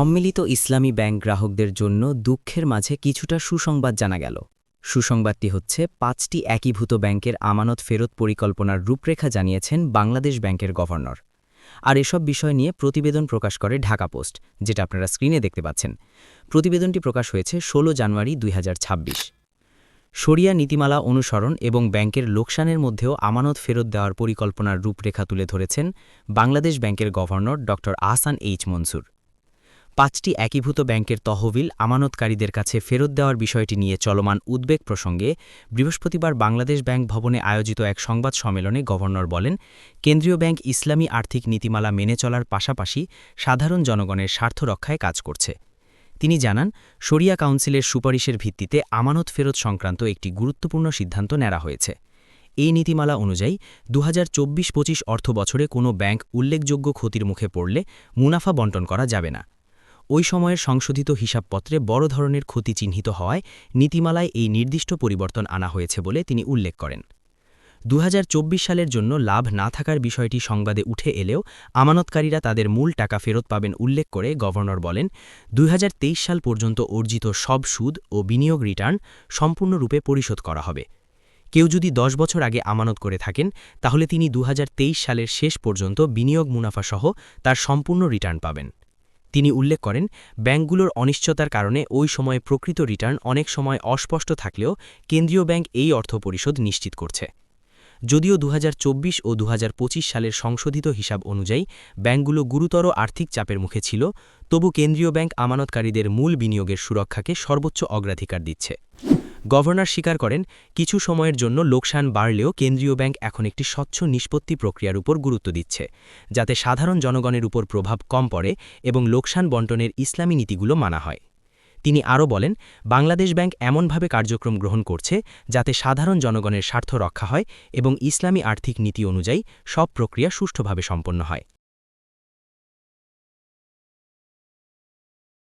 সম্মিলিত ইসলামী ব্যাংক গ্রাহকদের জন্য দুঃখের মাঝে কিছুটা সুসংবাদ জানা গেল। সুসংবাদটি হচ্ছে, পাঁচটি একীভূত ব্যাংকের আমানত ফেরত পরিকল্পনার রূপরেখা জানিয়েছেন বাংলাদেশ ব্যাংকের গভর্নর। আর এসব বিষয় নিয়ে প্রতিবেদন প্রকাশ করে ঢাকা পোস্ট, যেটা আপনারা স্ক্রিনে দেখতে পাচ্ছেন। প্রতিবেদনটি প্রকাশ হয়েছে ১৬ জানুয়ারি দুই শরিয়া নীতিমালা অনুসরণ এবং ব্যাংকের লোকসানের মধ্যেও আমানত ফেরত দেওয়ার পরিকল্পনার রূপরেখা তুলে ধরেছেন বাংলাদেশ ব্যাংকের গভর্নর ড আহসান এইচ মনসুর। পাঁচটি একীভূত ব্যাংকের তহবিল আমানতকারীদের কাছে ফেরত দেওয়ার বিষয়টি নিয়ে চলমান উদ্বেগ প্রসঙ্গে বৃহস্পতিবার বাংলাদেশ ব্যাংক ভবনে আয়োজিত এক সংবাদ সম্মেলনে গভর্নর বলেন, কেন্দ্রীয় ব্যাংক ইসলামী আর্থিক নীতিমালা মেনে চলার পাশাপাশি সাধারণ জনগণের স্বার্থ রক্ষায় কাজ করছে। তিনি জানান, শরিয়া কাউন্সিলের সুপারিশের ভিত্তিতে আমানত ফেরত সংক্রান্ত একটি গুরুত্বপূর্ণ সিদ্ধান্ত নেওয়া হয়েছে। এই নীতিমালা অনুযায়ী দু হাজার চব্বিশ পঁচিশ অর্থ বছরে কোনো ব্যাংক উল্লেখযোগ্য ক্ষতির মুখে পড়লে মুনাফা বন্টন করা যাবে না। ওই সময়ের সংশোধিত হিসাবপত্রে বড় ধরনের ক্ষতি চিহ্নিত হওয়ায় নীতিমালায় এই নির্দিষ্ট পরিবর্তন আনা হয়েছে বলে তিনি উল্লেখ করেন। দু হাজার চব্বিশ সালের জন্য লাভ না থাকার বিষয়টি সংবাদে উঠে এলেও আমানতকারীরা তাদের মূল টাকা ফেরত পাবেন উল্লেখ করে গভর্নর বলেন দুই হাজার তেইশ সাল পর্যন্ত অর্জিত সব সুদ ও বিনিয়োগ রিটার্ন সম্পূর্ণরূপে পরিশোধ করা হবে। কেউ যদি দশ বছর আগে আমানত করে থাকেন, তাহলে তিনি দু হাজার তেইশ সালের শেষ পর্যন্ত বিনিয়োগ মুনাফাসহ তার সম্পূর্ণ রিটার্ন পাবেন। তিনি উল্লেখ করেন, ব্যাংকগুলোর অনিশ্চয়তার কারণে ওই সময়ে প্রকৃত রিটার্ন অনেক সময় অস্পষ্ট থাকলেও কেন্দ্রীয় ব্যাংক এই অর্থ পরিশোধ নিশ্চিত করছে। যদিও দু হাজার চব্বিশ ও দু হাজার পঁচিশ সালের সংশোধিত হিসাব অনুযায়ী ব্যাংকগুলো গুরুতর আর্থিক চাপের মুখে ছিল, তবু কেন্দ্রীয় ব্যাংক আমানতকারীদের মূল বিনিয়োগের সুরক্ষাকে সর্বোচ্চ অগ্রাধিকার দিচ্ছে। গভর্নর স্বীকার করেন, কিছু সময়ের জন্য লোকসান বাড়লেও কেন্দ্রীয় ব্যাংক এখন একটি স্বচ্ছ নিষ্পত্তি প্রক্রিয়ার উপর গুরুত্ব দিচ্ছে, যাতে সাধারণ জনগণের উপর প্রভাব কম পড়ে এবং লোকসান বন্টনের ইসলামী নীতিগুলো মানা হয়। তিনি আরও বলেন, বাংলাদেশ ব্যাংক এমনভাবে কার্যক্রম গ্রহণ করছে যাতে সাধারণ জনগণের স্বার্থ রক্ষা হয় এবং ইসলামী আর্থিক নীতি অনুযায়ী সব প্রক্রিয়া সুষ্ঠুভাবে সম্পন্ন হয়।